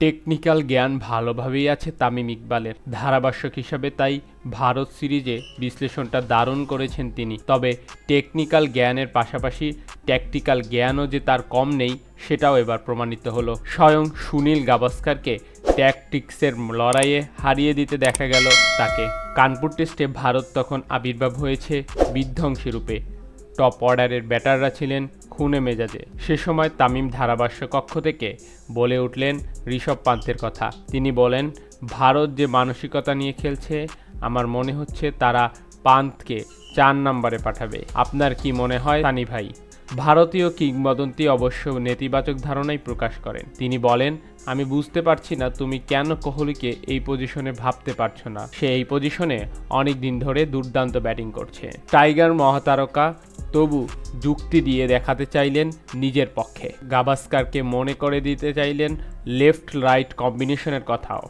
Technical জ্ঞান ভালোভাবেই আছে তামিম ইকবালের। ধারাভাষ্যক হিসাবে তাই ভারত সিরিজে বিশ্লেষণটা দারুণ করেছেন তিনি। তবে টেকনিক্যাল জ্ঞানের পাশাপাশি ট্যাকটিক্যাল জ্ঞানও যে তার কম নেই, সেটাও এবার প্রমাণিত হলো। স্বয়ং সুনীল গাভাস্কারকে ট্যাকটিক্সের লড়াইয়ে হারিয়ে দিতে দেখা গেল তাকে। কানপুর টেস্টে ভারত তখন আবির্ভাব হয়েছে বিধ্বংসী রূপে। টপ অর্ডারের ব্যাটাররা ছিলেন খুনে মেজাজে। সে সময় তামিম ধারাভাষ্য কক্ষ থেকে বলে উঠলেন ঋষভ পান্তের কথা। তিনি বলেন, ভারত যে মানসিকতা নিয়ে খেলছে, আমার মনে হচ্ছে তারা পান্থকে চার নম্বরে পাঠাবে। আপনার কি মনে হয়, সানি ভাই? ভারতীয় কিংবদন্তি অবশ্য নেতিবাচক ধারণাই প্রকাশ করেন। তিনি বলেন, আমি বুঝতে পারছি না তুমি কেন কোহলিকে এই পজিশনে ভাবতে পারছ না। সে এই পজিশনে অনেক দিন ধরে দুর্দান্ত ব্যাটিং করছে। টাইগার মহাতারকা তবু যুক্তি দিয়ে দেখাতে চাইলেন নিজের পক্ষে। গাভাস্কারকে মনে করে দিতে চাইলেন লেফট রাইট কম্বিনেশনের কথাও।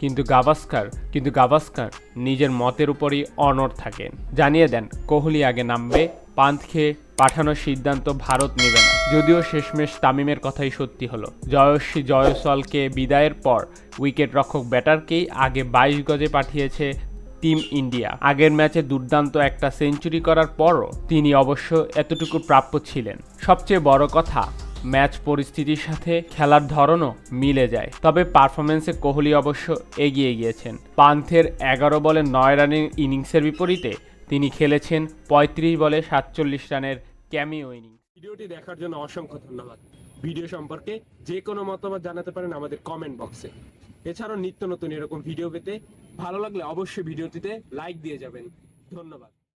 কিন্তু গাভাস্কার কিন্তু গাভাস্কার নিজের মতের উপরই অনড় থাকেন। জানিয়ে দেন, কোহলি আগে নামবে, পান্থ খেয়ে পাঠানোর সিদ্ধান্ত ভারত নেবে না। যদিও শেষমেশ তামিমের কথাই সত্যি হলো। জয়শ্রী জয়সলকে বিদায়ের পর উইকেট রক্ষক ব্যাটারকেই আগে বাইশ গজে পাঠিয়েছে টিম ইন্ডিয়া। আগের ম্যাচে দুর্দান্ত একটা সেঞ্চুরি করার পরও তিনি অবশ্য এতটুকু প্রাপ্য ছিলেন। সবচেয়ে বড় কথা, ম্যাচ পরিস্থিতির সাথে খেলার ধরনও মিলে যায়। তবে পারফরমেন্সে কোহলি অবশ্য এগিয়ে গিয়েছেন। পান্থের এগারো বলে নয় রানের ইনিংসের বিপরীতে তিনি খেলেছেন পঁয়ত্রিশ বলে সাতচল্লিশ রানের ক্যামিও ইনিংস। ভিডিওটি দেখার জন্য অসংখ্য ধন্যবাদ। ভিডিও সম্পর্কে যে কোনো মতামত জানাতে পারেন আমাদের কমেন্ট বক্সে এছাড়াও নিত্য নতুন এরকম ভিডিও পেতে ভালো লাগলে অবশ্যই ভিডিওটিতে লাইক দিয়ে যাবেন। ধন্যবাদ।